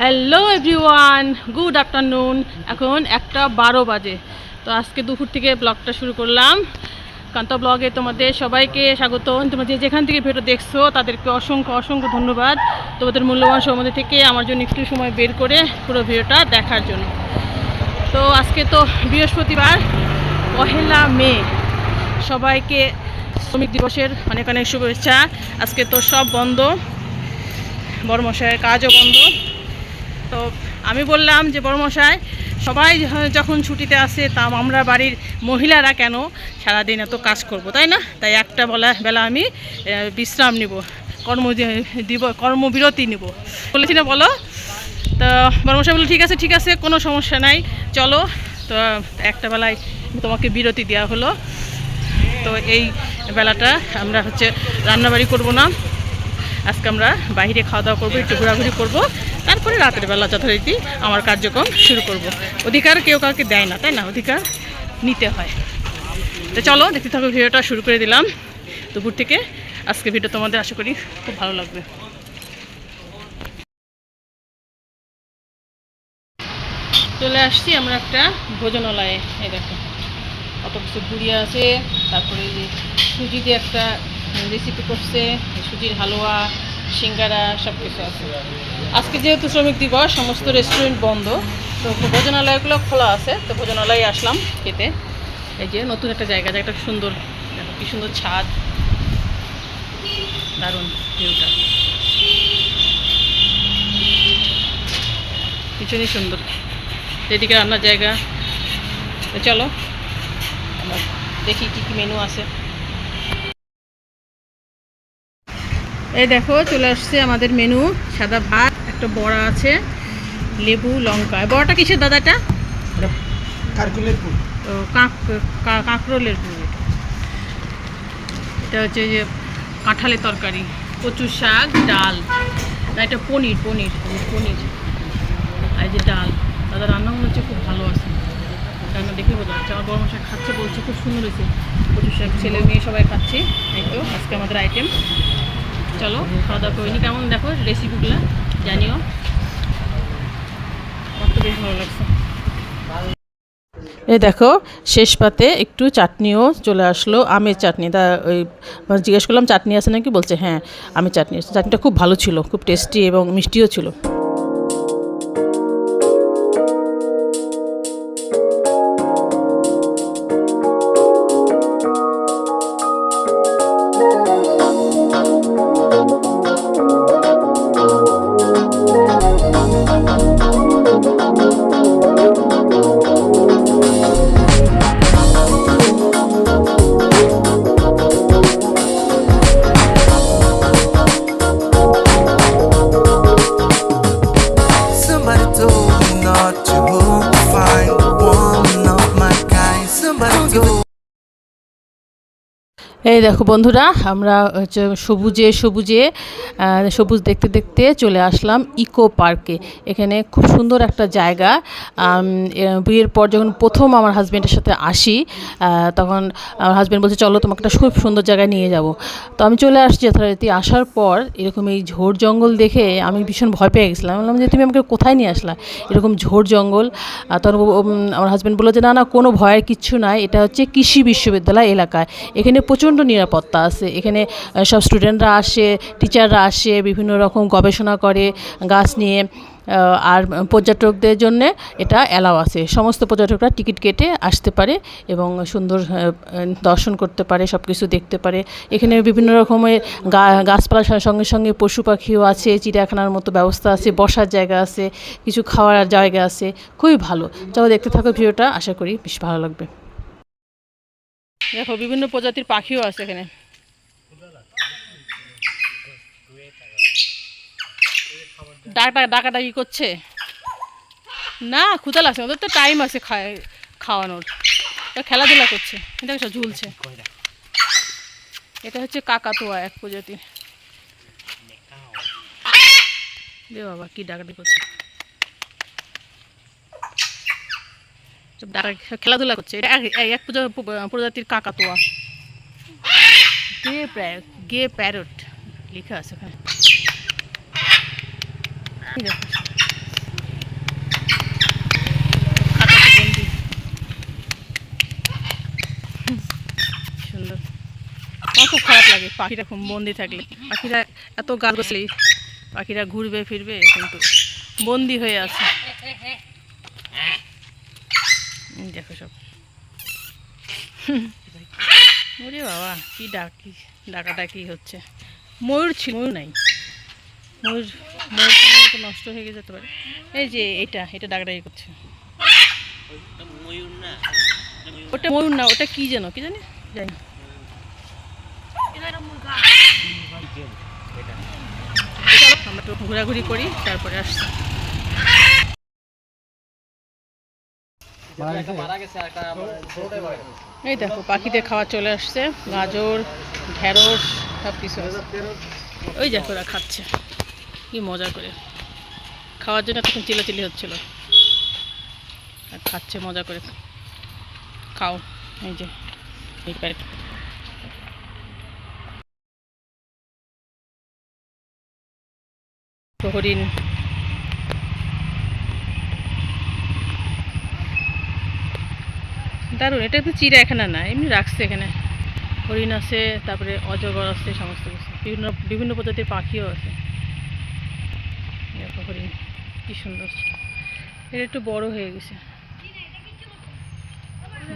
Hello everyone good afternoon এখন একটা বারো বাজে। তো আজকে দুপুর থেকে ব্লগটা শুরু করলাম। কান্ত ব্লগে তোমাদের সবাইকে স্বাগত। তোমরা যে যেখান থেকে ভিডিও দেখছ, তাদেরকে অসংখ্য অসংখ্য ধন্যবাদ। তোমাদের মূল্যবান সময় থেকে আমার জন্য একটু সময় বের করে পুরো ভিডিওটা দেখার জন্য। তো আজকে তো বৃহস্পতিবার, পহেলা মে। সবাইকে শ্রমিক দিবসের অনেক অনেক শুভেচ্ছা। আজকে তো সব বন্ধ। বড়মশাইয়ের কাজও বন্ধ। তো আমি বললাম যে বড়মশাই সবাই যখন ছুটিতে আসে তা আমরা বাড়ির মহিলারা কেন সারাদিন এত কাজ করব? তাই না? তাই একটা বেলা বেলা আমি বিশ্রাম নিব, কর্ম দিব, কর্মবিরতি নিব। বলেছি না, বলো? তো বড়মশাই বলল, ঠিক আছে ঠিক আছে, কোনো সমস্যা নাই, চলো। তো একটা বেলায় তোমাকে বিরতি দেওয়া হলো। তো এই বেলাটা আমরা হচ্ছে রান্নাবাড়ি করব না। আজকে আমরা বাইরে খাওয়া দাওয়া করব, একটু ঘোরাঘুরি করব। তারপরে রাতের বেলা যথারীতি আমার কার্যক্রম শুরু করব। অধিকার কেউ কাউকে দেয় না, তাই না? অধিকার নিতে হয়। তো চলো, দেখতে থাকো, ভিডিওটা শুরু করে দিলাম। দুপুর থেকে আজকে ভিডিও তোমাদের আশা করি খুব ভালো লাগবে। চলে আসছি আমরা একটা ভোজনালয়ে। এই দেখো, কত কিছু গুড়িয়া আছে। তারপরে সুজি দিয়ে একটা রেসিপি করছে, সুজির হালুয়া সিঙ্গারা সব কিছু আছে। আজকে যেহেতু শ্রমিক দিবস, সমস্ত রেস্টুরেন্ট বন্ধ, তো ভোজনালয়গুলো খোলা আছে। তো ভোজনালয়ে আসলাম খেতে। এই যে নতুন একটা জায়গা যে একটা সুন্দর। দেখো কি সুন্দর ছাদ। দারুণ ভিউটা ভীষণই সুন্দর। এদিকে রান্নার জায়গা। চলো দেখি কি কি মেনু আছে। এই দেখো চলে আসছে আমাদের মেনু সাদা ভাত একটা বড়া আছে লেবু লঙ্কা। বড়াটা কিসের দাদাটা কাঁকরোলের পুর এটা। হচ্ছে যে কাঁঠালের তরকারি কচু শাক ডাল। না এটা পনির পনির পনির আর যে ডাল দাদা রান্না মনে হচ্ছে খুব ভালো আছে। রান্না দেখে বোঝা যাচ্ছে। আমার বড় মশাই খাচ্ছে বলছে খুব সুন্দর হয়েছে। কচু শাক ছেলে মেয়ে সবাই খাচ্ছে এই তো আজকে আমাদের আইটেম চলো, খাওয়া দাওয়া করিনি কেমন দেখো রেসিপিগুলো জানিও। বেশ ভালো লাগছে। এ দেখো, শেষ পাতে একটু চাটনিও চলে আসলো। আমের চাটনি, তা ওই মানে জিজ্ঞেস করলাম, চাটনি আছে নাকি? বলছে হ্যাঁ আমের চাটনি চাটনিটা খুব ভালো ছিল, খুব টেস্টি এবং মিষ্টিও ছিল। এই দেখো বন্ধুরা, আমরা হচ্ছে সবুজে সবুজে সবুজ দেখতে দেখতে চলে আসলাম ইকো পার্কে। এখানে খুব সুন্দর একটা জায়গা। বিয়ের পর যখন প্রথম আমার হাজব্যান্ডের সাথে আসি তখন আমার হাজব্যান্ড বলছে, চলো তোমাকে একটা খুব সুন্দর জায়গায় নিয়ে যাব। তো আমি চলে আসছি যথারীতি। আসার পর এরকম এই ঝোড় জঙ্গল দেখে আমি ভীষণ ভয় পেয়ে গেছিলাম। বললাম যে, তুমি আমাকে কোথায় নিয়ে আসলা? এরকম ঝোড় জঙ্গল। তখন আমার হাজব্যান্ড বলল যে, না না, কোনো ভয়ের কিচ্ছু নাই। এটা হচ্ছে কৃষি বিশ্ববিদ্যালয় এলাকায় এখানে প্রচণ্ড নিরাপত্তা আছে। এখানে সব স্টুডেন্টরা আসে টিচাররা আসে, বিভিন্ন রকম গবেষণা করে, গাছ নিয়ে আর পর্যটকদের জন্য এটা অ্যালাও আছে। সমস্ত পর্যটকরা টিকিট কেটে আসতে পারে এবং সুন্দর দর্শন করতে পারে সব কিছু দেখতে পারে। এখানে বিভিন্ন রকমের গাছপালার সঙ্গে সঙ্গে পশু পাখিও আছে, চিড়িয়াখানার মতো ব্যবস্থা আছে, বসার জায়গা আছে, কিছু খাওয়ার জায়গা আছে। খুবই ভালো। চলো দেখতে থাকো ভিডিওটা, আশা করি বেশ ভালো লাগবে। দেখো, বিভিন্ন প্রজাতির পাখিও আছে এখানে। ডাকা ডাকাডাকি করছে। না ক্ষুদা লাগছে ওদের তো টাইম আছে খায়, খাওয়ানোর। খেলাধুলা করছে দেখছ, ঝুলছে। এটা হচ্ছে কাকাতুয়া এক প্রজাতির। রে বাবা, কি ডাকাডাকি করছে। সব খেলাধুলা করছে। এটা এক প্রজাতির কাকাতোয়া। গে প্যারট গে প্যারট লেখা আছে ওখানে সুন্দর। আমার খুব খারাপ লাগে পাখিরা খুব বন্দি থাকলে। পাখিরা এত গাছ পাখিরা ঘুরবে, ফিরবে, কিন্তু বন্দি হয়ে আছে। দেখো সব। ওরে বাবা, কি ডাকি হচ্ছে। ময়ূর ছিল নাই। ময়ূর ময়ূর নষ্ট হয়ে যেতে পারে এই যে এটা এটা ডাকাডাকি করছে। ওটা ময়ূর না, ওটা কি যেন, কি জানি? জানি ঘোরাঘুরি করি, তারপরে আসছি। এই দেখো, পাখিদের খাওয়া চলে আসছে। গাজর, ঢেঁড়স সব কিছু ওই দেখো, ওরা খাচ্ছে। কি মজা করে। খাওয়ার জন্য তখন চিলাচিলি হচ্ছিল। আর খাচ্ছে, মজা করে। খাও, এই যে, এই হরিণ দারুণ, এটা তো চিড়িয়াখানা না, এমনি রাখছে এখানে। হরিণ আছে, তারপরে অজগর আছে, সমস্ত কিছু। বিভিন্ন বিভিন্ন প্রজাতির পাখিও আছে। হরিণ, কি সুন্দর। এটা একটু বড় হয়ে গেছে।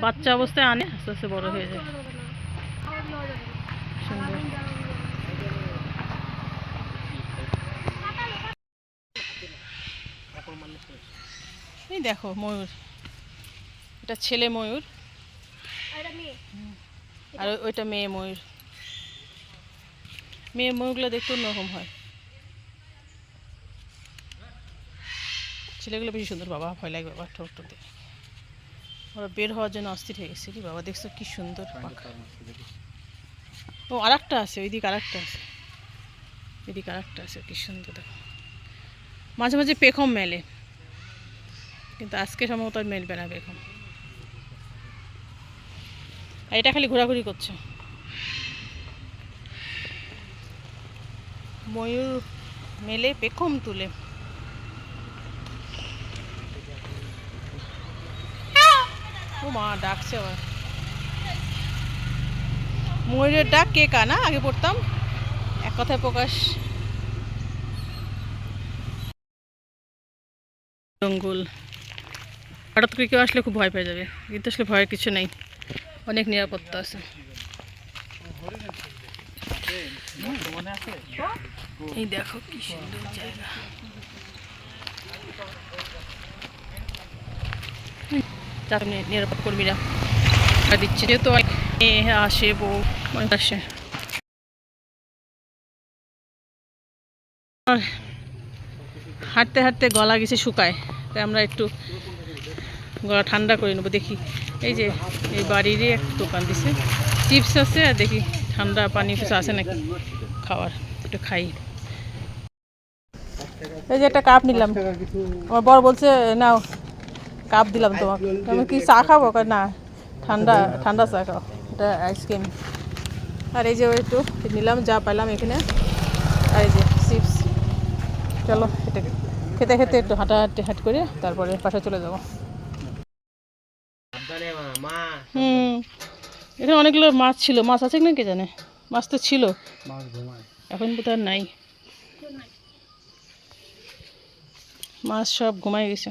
বাচ্চা অবস্থায় আনে, আস্তে আস্তে বড় হয়ে যায়। দেখো, ময়ূর। এটা ছেলে ময়ূর। আর ওইটা মেয়ে ময়ূর। মেয়ে ময়ূরগুলো দেখতে অন্যরকম হয়। ছেলেগুলো বেশি সুন্দর বাবা ভয় লাগবে বাবা ঠোঁট টোটে ওরা বের হওয়ার জন্য অস্থির হয়ে গেছে রে বাবা দেখছ কি সুন্দর পাখা। ও আর একটা আছে ওইদিকে আর একটা আছে। এদিকে আর একটা আছে কি সুন্দর দেখো। মাঝে মাঝে পেখম মেলে। কিন্তু আজকে সম্ভবত আর মেলবে না পেখম। আর এটা খালি ঘোরাঘুরি করছে। ময়ূর মেলে পেখম তুলে। ও মা, ডাকছে আবার। ময়ূরের ডাক কে কানা আগে পড়তাম। এক কথায় প্রকাশ। জঙ্গল। হঠাৎ করে কেউ আসলে খুব ভয় পেয়ে যাবে। কিন্তু আসলে ভয়ের কিছু নেই। অনেক নিরাপত্তা আছে। এই দেখো কি সুন্দর জায়গা। দিচ্ছে। যেহেতু আসে, বউ আসে। হাঁটতে হাঁটতে গলা গেছে শুকায়। তাই আমরা একটু গলা ঠান্ডা করে নেব, দেখি এই যে, এই বাড়িরই এক দোকান দিছে। চিপস আছে, আর দেখি ঠান্ডা পানি কিছু আছে নাকি খাওয়ার, একটু খাই। এই যে একটা কাপ নিলাম। আমার বর বলছে, নাও কাপ দিলাম তোমাকে। আমি কি চা খাব? না, ঠান্ডা ঠান্ডা চা খাও। এটা আইসক্রিম আর এই যে একটু নিলাম, যা পেলাম এখানে। আর এই যে চিপস চলো খেতে খেতে একটু হাঁটা হাঁটাহাঁটি হাঁট করে তারপরে বাসায় চলে যাব। এখানে অনেকগুলো মাছ ছিল। মাছ আছে না কে জানে? মাছ তো ছিল। এখন বোধহয় আর নাই। মাছ সব ঘুমাই গেছে।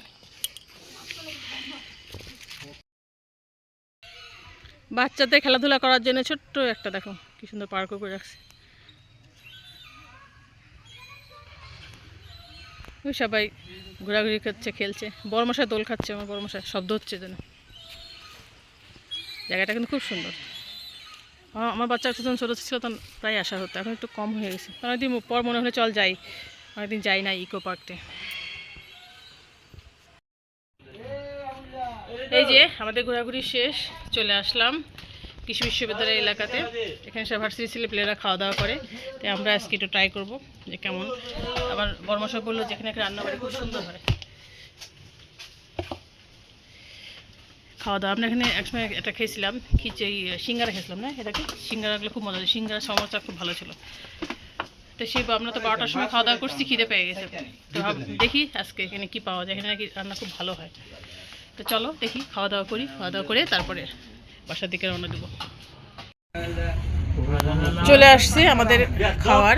বাচ্চাদের খেলাধুলা করার জন্য ছোট্ট একটা দেখো কি সুন্দর পার্কও করে রাখছে। ওই সবাই ঘোরাঘুরি করছে খেলছে। বড় মশাই দোল খাচ্ছে আমার বড় মশাই শব্দ হচ্ছে যেন। জায়গাটা কিন্তু খুব সুন্দর। আমার- বাচ্চা যখন ছোটো ছিল তখন প্রায় আসা হতো, এখন একটু কম হয়ে গেছে। অনেকদিন পর মনে হলে চল যাই, অনেকদিন যাই না ইকো পার্কতে। এই যে আমাদের ঘোরাঘুরি শেষ, চলে আসলাম কৃষি বিশ্ববিদ্যালয় এলাকাতে। এখানে সব ভার্সিটি ছেলে প্লেয়াররা খাওয়া দাওয়া করে, তাই আমরা আজকে একটু ট্রাই করব যে কেমন। আবার বর্মশা বলল যেখানে একটা রান্নাবাড়ি খুব সুন্দর হয়। খাওয়া দাওয়া। আমরা এখানে একসময় এটা খেয়েছিলাম খিচুড়ি সিঙ্গারা খেয়েছিলাম, না এটাকে? সিঙ্গারাগুলো খুব মজা সিঙ্গারা সমস্যা খুব ভালো ছিল। তো সেই আমরা তো বারোটার সময় খাওয়া দাওয়া করছি, খিদে পেয়ে গেছে। তো দেখি আজকে এখানে কি পাওয়া যায়। এখানে নাকি রান্না খুব ভালো হয়। তো চলো দেখি, খাওয়া দাওয়া করি, খাওয়া দাওয়া করে তারপরে বাসার দিকে রওনা দেবো। চলে আসছে আমাদের খাওয়ার।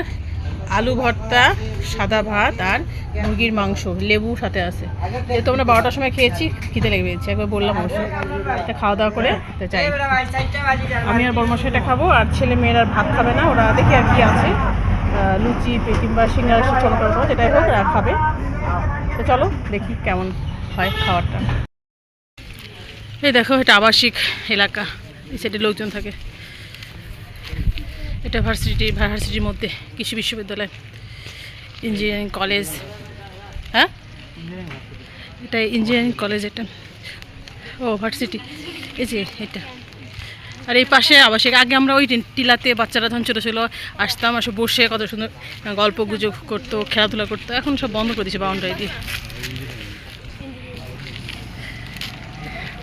আলু ভর্তা, সাদা ভাত আর মুরগির মাংস, লেবু সাথে আছে। যেহেতু আমরা বারোটার সময় খেয়েছি, খিদে লেগে পেয়েছি, একবার বললাম অবশ্য। তা খাওয়া দাওয়া করে চাই। আমি আর বর্মশাইটা খাব, আর ছেলে মেয়েরা আর ভাত খাবে না, ওরা দেখি আর কি আছে। লুচি, কিংবা সিঙ্গারা ছোটো ছোটো যেটাই হোক ওরা খাবে। তো চলো, দেখি কেমন হয় খাবারটা। এই দেখো, এটা আবাসিক এলাকা। এই সাইডে লোকজন থাকে। এটা ভার্সিটি, ভার্সিটির মধ্যে কৃষি বিশ্ববিদ্যালয় ইঞ্জিনিয়ারিং কলেজ হ্যাঁ? এটা ইঞ্জিনিয়ারিং কলেজ এটা ও, ভার্সিটি। এই যে এটা। আর এই পাশে আবাসিক। আগে আমরা ওই টিলাতে বাচ্চারা যখন ছোটো ছিল, আসতাম, আসে বসে কত সুন্দর গল্প গুজব করতো, খেলাধুলা করতো। এখন সব বন্ধ করে দিয়েছে বাউন্ডারি দিয়ে।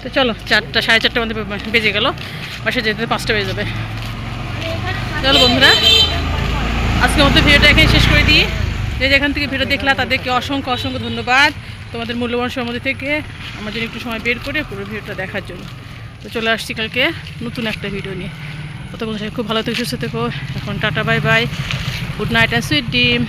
তো চলো, চারটা, সাড়ে চারটার মধ্যে বেজে গেল। বাসা যেতে পাঁচটা বেজে যাবে। চলো বন্ধুরা। আজকে মতো ভিডিওটা এখানে শেষ করে দিই। যে যেখান থেকে ভিডিও দেখলা তাদেরকে অসংখ্য অসংখ্য ধন্যবাদ। তোমাদের মূল্যবান সময় থেকে আমার জন্য একটু সময় বের করে পুরো ভিডিওটা দেখার জন্য। তো চলে আসছি কালকে নতুন একটা ভিডিও নিয়ে। ততক্ষণ খুব ভালো থেকে, সুস্থ থেকো। এখন tata, bye bye. Good night and sweet dream